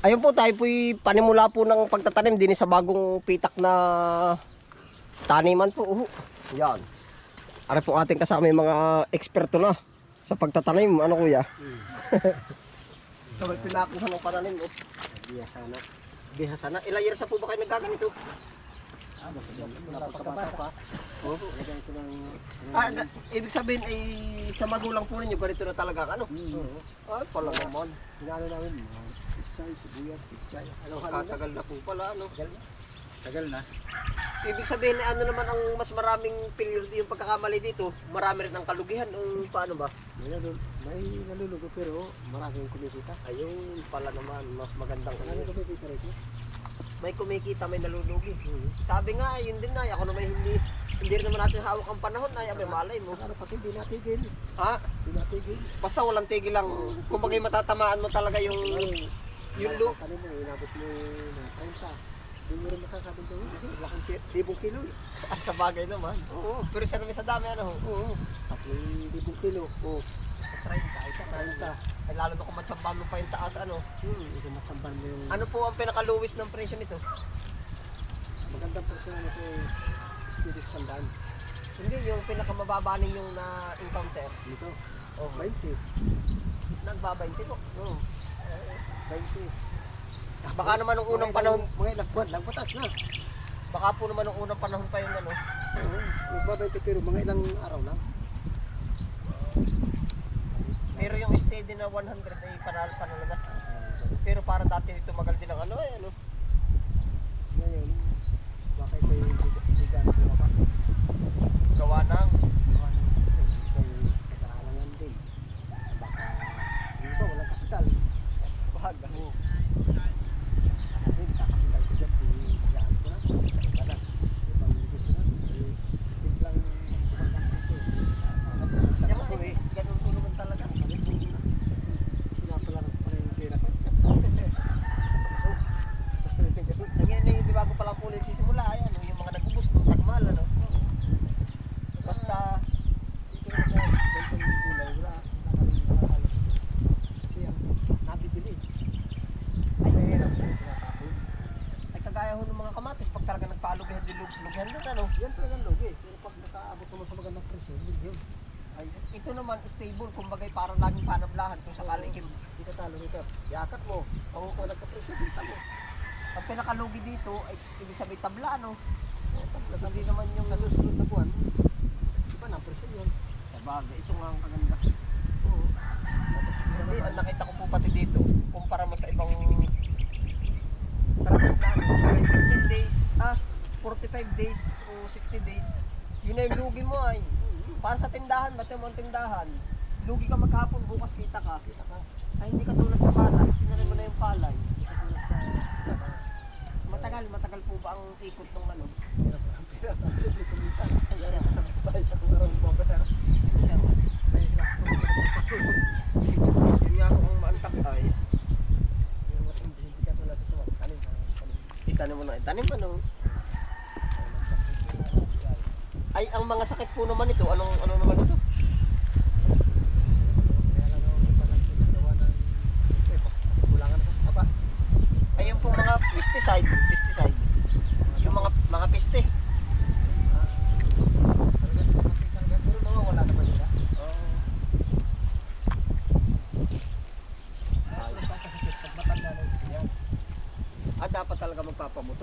Ayun po, tayo po'y panimula po ng pagtatanim din sa bagong pitak na taniman po. Uhu. Yan. Ari po ating kasama yung mga eksperto na sa pagtatanim. Ano kuya? Sabay pinakuha ng pananim. Oh. Bihasa na. Bihasa na. Ilang years na po ba kayo nagkaganito? Ah, ga- ibig sabihin ay sa magulang po ninyo, ganito na talaga ano? Oo. Ay, pala naman. Inano namin, mga pichay, sibuyas, pichay. Ano Ah, tagal na po pala, ano? Tagal na. Ibig sabihin, ano naman ang mas maraming period yung pagkakamali dito? Marami rin ang kalugihan o paano ba? May, may nalulugo pero maraming kumikita. Ayun, pala naman, mas magandang Maraming ano. kumikita rin. May kumikita, may nalulugi. Sabi nga, yun din na, ako naman hindi, hindi rin naman natin hawak ang panahon na, abay malay mo. Ano pati, di natigil. Ha? Di natigil. Basta walang tigil lang. Kung bagay matatamaan mo talaga yung, yung lu... Ano mo, inabot mo ng 30. Hindi mo rin makakabing doon. Kasi laking ki- libong kilo. eh. Sa bagay naman. Oo, pero sa namin sa dami, ano? Oo. At may libong kilo. Oh, Sa 30, ay sa 30. Ay lalo na kung matsambahan mo pa yung taas, ano? hmm, ito matamban mo yung Ano po ang pinakaluwis ng presyo nito? magandang presyo na ito. Spirit sandaan. Hindi, yung pinakamababa ninyong na-encounter. Dito, Oh, 20. Nagbabainte po. Oh, 20. Baka naman nung unang panahon, Mga ilang buwan lang, patas na. baka po naman nung unang panahon pa yung ano. Oo, Magbabay pero mga ilang araw lang. Pero yung steady na 100 ay panal panalaga. Pero para dati tumagal din ang ano eh, ano. Ngayon, baka ito yung bigan ko pa. Gawa ng Gawa ng ito yung kakahalangan din. Baka, hindi ba, walang kapital. baga. Oo. Ano din, kakapital ko dyan, hiyaan ko na. Sa iba na. Ibang gusto na. Eh, biglang sumagang ito. Kaya nga eh, ganun po naman talaga. Sinapa lang pa rin yung pera ko. Ngayon na yung di bago pa lang po ulit sisimula, ay ano, yung mga nagubos ng tagmal, ano. Basta, Ito na sa gantong gulay, wala. Nakaling nakakalo. Kasi ang nabibili. ay, Mahirap po tinatapon. Ay kagaya ho ng mga kamatis, pag talaga nagpalugihan din lugyan din, ano. Yan talagang lugi. Pero pag nakaabot naman sa magandang presyo, yun. Ay, ito naman stable, kumbaga parang laging panablahan kung sakali kim. Hindi ka talo nito. Yakat mo. Kung nagka-presyo, kita mo. Ang pinakalugi dito ay ibig sabihin tabla, ano. O, tabla. Hindi naman yung Sa susunod na buwan, di ba na presyo yun? Sabagay, ito nga ang kaganda. Oo. Ang nakita ko po pati dito, kumpara mo sa ibang traffic na, kumbaga 15 days, ah, 45 days o 60 days, yun na yung lugi mo ay. Para sa tindahan, bati mo ang tindahan, lugi ka maghapon, bukas kita ka. Kita ka. Ay, hindi ka tulad sa palay, tinarin mo na yung palay. Hindi. Matagal, matagal po ba ang ikot ng ano? Hirap ang pera. Ang libre itanim mo na, itanim mo. Ay, ang mga sakit po naman ito, anong, ano naman ito? Ay, yung pong mga pesticide, pesticide. Yung mga mga peste. Ah, talaga, talaga, talaga. Pero nawawala naman sila. Ah, nagkakasakit. Pag matanda na yung yan. Ah, dapat talaga magpapabuto. Oo. Papalit ka na. Pare, kung dapat kasi ng mga... Ito naman parang at, itong ating ating inaano, hindi, hindi pa gaano matanda, no? Tatapos. Paano ho ito nalalaman pala matanda na? Ano na, ang sagot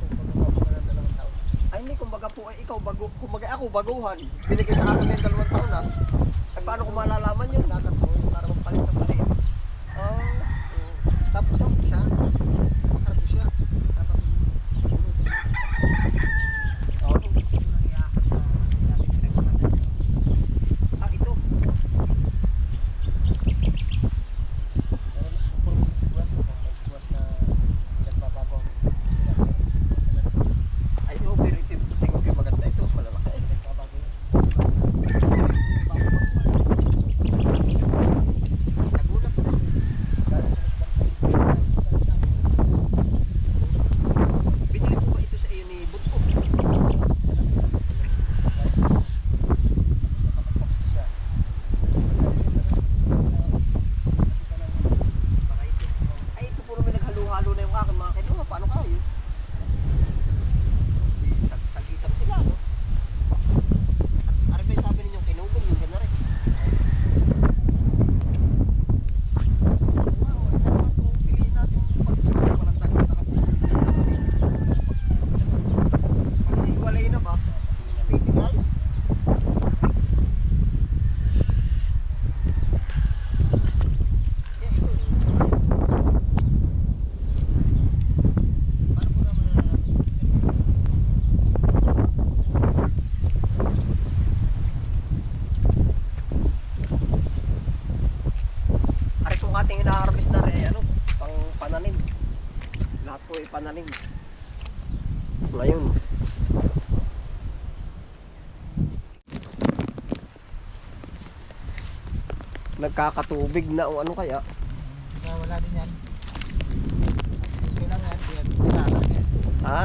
yung pagkakapa ka ng dalawang taon. Ay, hindi, kumbaga po, ay, ikaw bago, kumbaga ako baguhan. Binigay sa akin yung Nagkakatubig na o ano kaya? Kaya wala din yan. Okay lang yan. Yan. Wala lang yan. Ha?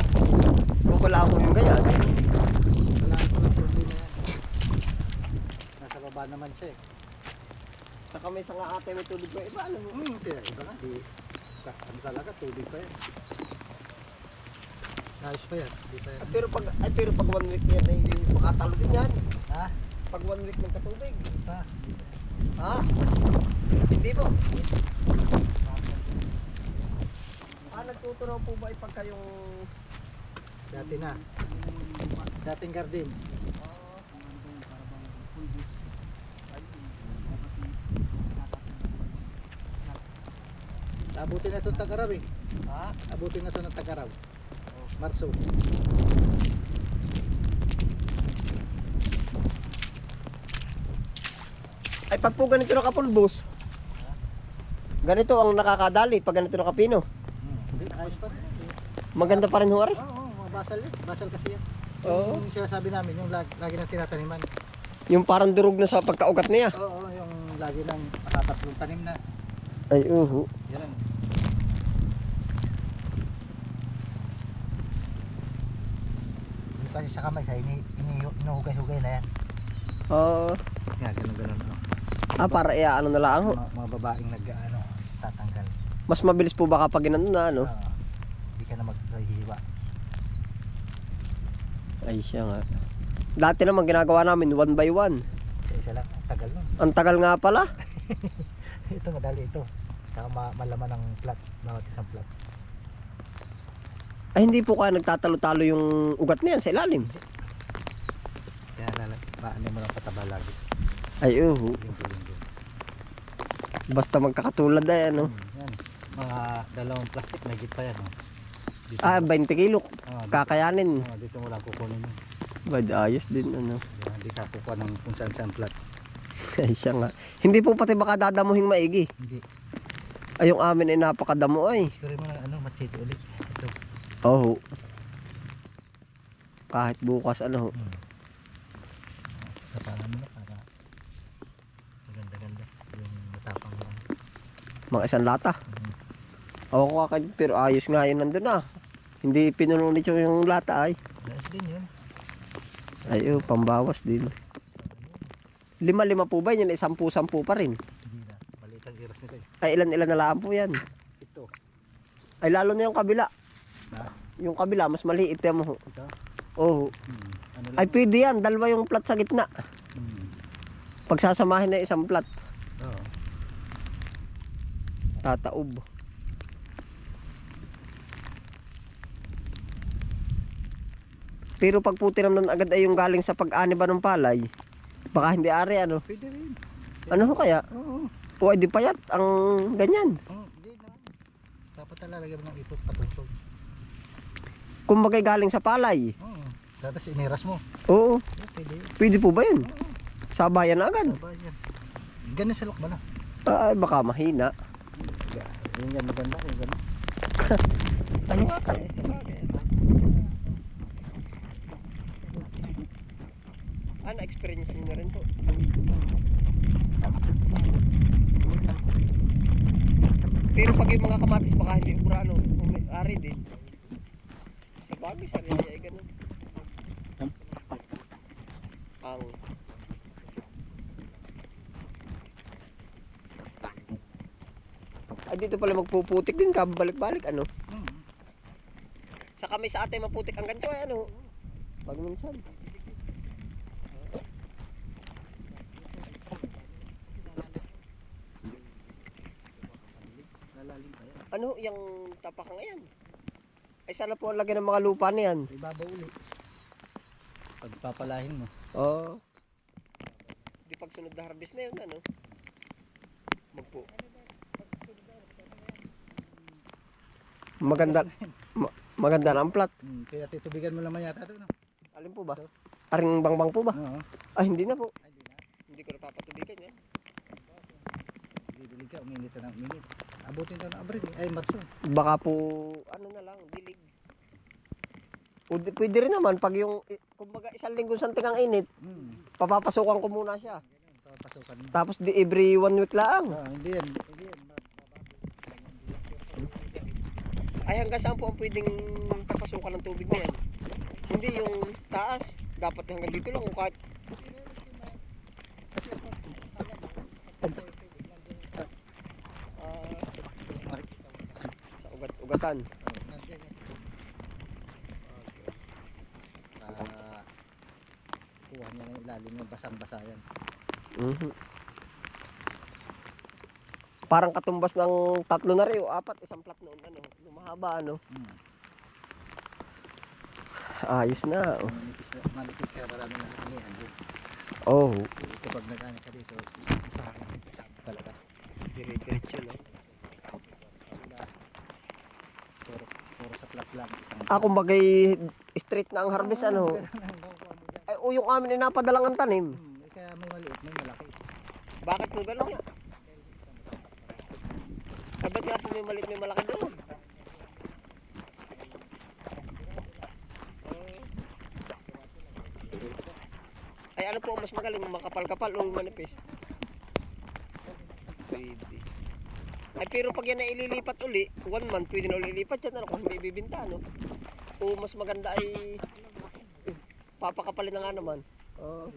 Kung wala ako yung ganyan. Wala ko ng problema yan. Nasa baba naman siya eh. Saka may sanga ate may tubig ko iba. Ano? Hmm, kaya iba nga. Di, ta, ano talaga, tubig pa yan. Ayos pa yan. Di pa yan. Pero pag ay pero pag one week yan ay makatalo din yan. Ha? Pag one week ng katubig. Ha? Ha? Hindi po. Ah, nagtuturo po ba ipag kayong Dati na. Dating garden. Abutin na ito ng Tagaraw eh. ha? Abutin na ito ng Tagaraw. Marso. Ay pag po ganito nakapulbos. Ganito ang nakakadali pag ganito nakapino. Hmm. Ayos pa rin. Maganda pa rin huwari. Oo, oo, mga basal yan. Basal kasi yan. Oo. Yung sinasabi namin, yung lagi, lagi nang tinataniman. Yung parang durog na sa pagkaugat niya. Oo, oo, yung lagi nang nakatatlong tanim na. Ay uhu. Yan. Hindi kasi sa kamay sa ini, ini, inuhugay-hugay na yan. Ah, Yan, ganun ganun. Oh. Ah para iya ano na lang. Mga, mga babaeng nag ano, tatanggal. Mas mabilis po baka pag ganun na ano. Oo. Hindi ka na maghihiwa. Ay siya nga. Dati naman ginagawa namin one by one. Kaya isa lang, ang tagal nun. Ang tagal nga pala. ito madali ito. Saka ma malaman ng plat, bawat isang plat. Ay hindi po kaya nagtatalo-talo yung ugat niyan sa ilalim. Kaya lala, paano mo lang pataba lagi. Ay uhu. Yung. Basta magkakatulad ay ano. Yan. Mga dalawang plastic, may pa yan. Oh. Dito, Ah, 20 kilo. oh, dito, Kakayanin. oh, dito mo lang kukunin mo. Bad ayos din ano. Yan, Hindi ka kukuha ng kung saan saan plat. Ay siya nga. Hindi po pati baka dadamuhin maigi. Hindi. Ay yung amin ay napakadamo ay. Siguro mo lang ano, machete ulit. Ito. Oo. Kahit bukas ano. ho. Hmm. Mo na para maganda-ganda. Yung matapang lang. Mga isang lata. Ako kakad pero ayos nga yun nandun ah. Hindi pinununit yung, yung lata ay. Ayos din yun. Ay oh, pambawas din. Lima-lima po ba yun? Ay sampu-sampu pa rin. Hindi na. Maliit ang iras nito eh. Ay ilan-ilan na lang po yan. Ito. Ay lalo na yung kabila. Na. Yung kabila mas maliit yan mo. Ito. Oo. Hmm. Ano lang. Ay pwede yan. Dalawa yung plat sa gitna. Hmm. Pagsasamahin na isang plat. Oo. Tataob. Pero pag po tinamnan agad ay yung galing sa pag-ani ba ng palay, baka hindi ari ano. Pwede rin. Ano ho kaya? Oo. O ay di payat ang ganyan. Oo. Hindi naman. Dapat talalagyan mo ng ipot patungtog. Kung bagay galing sa palay. Oo. Tapos iniras mo. Oo, Eh, pwede pwede po ba yun? Oo. Sabayan agad. Sabay yan. Ganun sa lokba na. Ay, baka mahina. Yeah. Yung yan maganda. Yung ganun. Ano nga kaya? Ah, na-experience nyo na rin po. Pero pag yung mga kamatis baka hindi ubra ano, umi- ari din. Sa bagay, sarili ay ganun. Ang Ay, dito pala magpuputik din, kabalik-balik, ano? Hmm. Sa kami sa ate maputik ang ganito ay ano. Pag minsan. Lalalim pa yan. Ano yung tapak ngayon? Ay sana po ang ng mga lupa na yan. Ibaba ulit. Pagpapalahin mo. Oo. Di pag sunod na harvest na yun ano. Magpo. Maganda ma- maganda na ang plat. Hmm. Kaya titubigan mo naman yata ito. No? Alin po ba? Ito. Aring bangbang po ba? Oo. Ah hindi na po. Ay, di na. Hindi ko na papatubigan yan. Bibili ka, uminit na uminit. Abutin daw ng Abril. eh. Ay, Marso. Baka po, ano na lang, dilig. O, di- pwede rin naman, pag yung, kumbaga isang linggo santing ang init, Hmm. papapasukan ko muna siya. Ganun, papasukan mo. Tapos di every one week lang. Ah, hindi yan. Hindi yan. Ay hanggang saan po ang pwedeng papasukan ng tubig na yan? Hindi yung taas. Dapat hanggang dito lang. Kahit ah, sa ugat-ugatan. Ah, kuha niya ng ilalim ng basang-basa yan. Mhm. Parang katumbas ng tatlo na rin o apat, isang plat noon, ano, lumahaba, ano. Hmm. Ayos na. oh. Manipis kaya marami na din. Oh, Kapag nag-ano ka dito, sa talaga. dire-diretso, no? Puro, puro sa plat lang. Ah, kumbagay, straight na ang harvest, ano. Ay, o yung amin ay napadalang ang tanim. Hmm, eh, kaya may maliit, may malaki. Bakit po gano'n nga? Ay, ba't nga po may maliit, may malaki doon? Ay, ano po mas magaling? Makapal-kapal o manipis? Pwede. Ay, pero pag yan na ililipat uli, one month, pwede na uli ilipat yan, ano, kung hindi ibibinta, ano? O mas maganda ay eh, papakapalin na nga naman. Oo.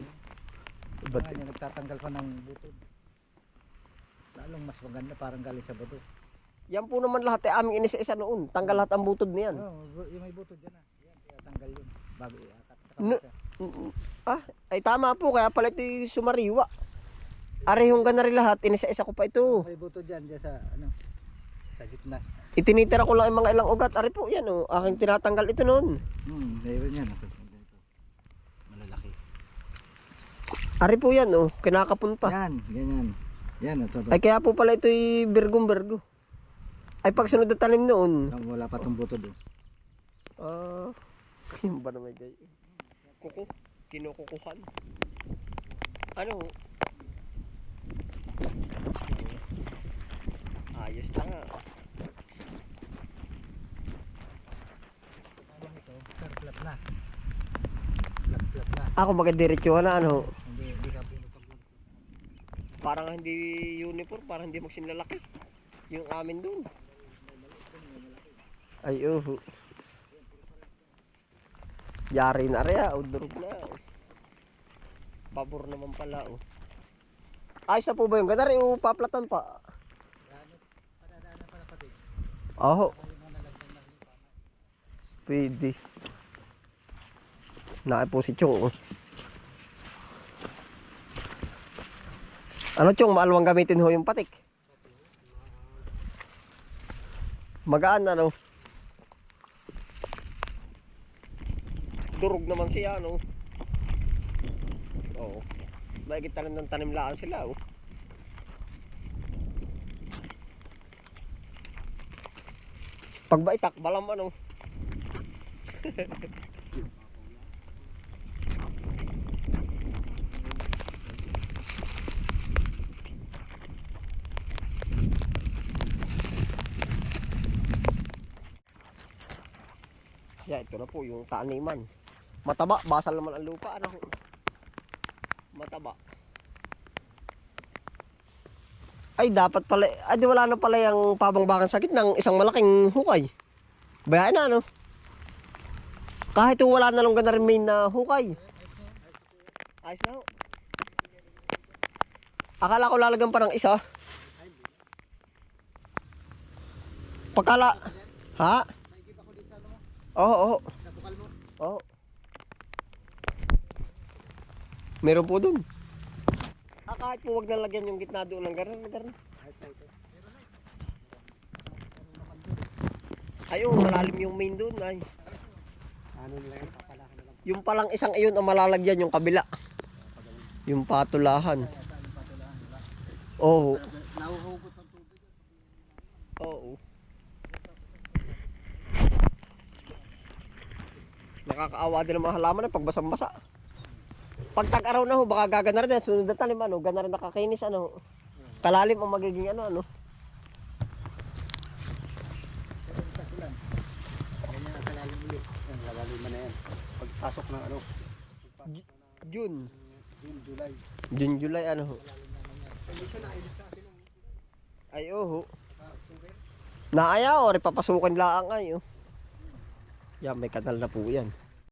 Ba't? Nagtatanggal pa ng butod. Lalong mas maganda, parang galing sa buto. Yan po naman lahat ay aming inisa-isa noon. Tanggal lahat ang butod niyan. Oo, bu- yung may butod dyan ah. Yan, kaya tanggal yun. Bago iakat sa No. Ah, ay tama po. Kaya pala ito sumariwa. Arehong na rin lahat. Inisa-isa ko pa ito. May butod dyan, dyan sa, ano, sa gitna. Itinitira ko lang yung mga ilang ugat. Ari po, yan oh. Aking tinatanggal ito noon. Hmm, mayroon yan. Ito, ito. Malalaki. Ari po yan oh. Kinakapon pa. Yan, ganyan. Yan, ito, ito. Ay kaya po pala ito'y birgong-birgo. Ay pag sunod na tanim noon. Wala pa tong butod oh. Ah, yung ba naman gay? Kuko. Kinukukuhan. Ano? Ayos na nga. Ano ito? Flat na. Flat na. Ako magadiretsuhan na ano. Hindi, hindi ka pinutong Parang hindi uniform, parang hindi magsinlalaki. Yung amin dun. Ay, uhu. Yari na rin ah, udurog na. oh. Naman pala oh. Ayos na po ba yung ganda rin? O paplatan pa? Oo. Pa. Pwede. Naka po si Chong. oh. Ano Chong, maalwang gamitin ho yung patik? Magaan ano? Durog naman siya ano? Oo. Mahigit tanim ng tanim laan sila oh. Pag ba itak, balam ano? Ya, ito na po yung taniman. Mataba, basal naman ang lupa. Ano? Mataba. Ay, dapat pala, ay di wala na pala yung pabangbakan sakit ng isang malaking hukay. Bayain na, ano? Kahit wala na lang na rin main na hukay. Ayos na ho. Akala ko lalagyan pa ng isa. Pagkala, ha? Oo, oo. Nabukal mo. Oo. Meron po dun. Ah, kahit po wag na lagyan yung gitna doon ng garan, garan. Ayos na ito. Ay, oo, malalim yung main doon, ay. Ano nila yan? Papalahan na lang. Yung palang isang iyon ang malalagyan yung kabila. Yung patulahan. Kaya saan yung patulahan, di ba? Oo. Nahuhugot ang tubig. Oo. Nakakaawa din ang mga halaman eh, ng pagbasang-basa. Pag tag-araw na ho, baka gagana rin. Eh, Sunod ano? na tanim, ano, gana rin nakakinis, ano. Kalalim ang magiging, ano, ano. Pagpasok ng ano. June. June, July. June, July, ano ho. Ay, oho. Naaya, o, papasukin laang ayo. Oh. Yan, may kanal na po yan.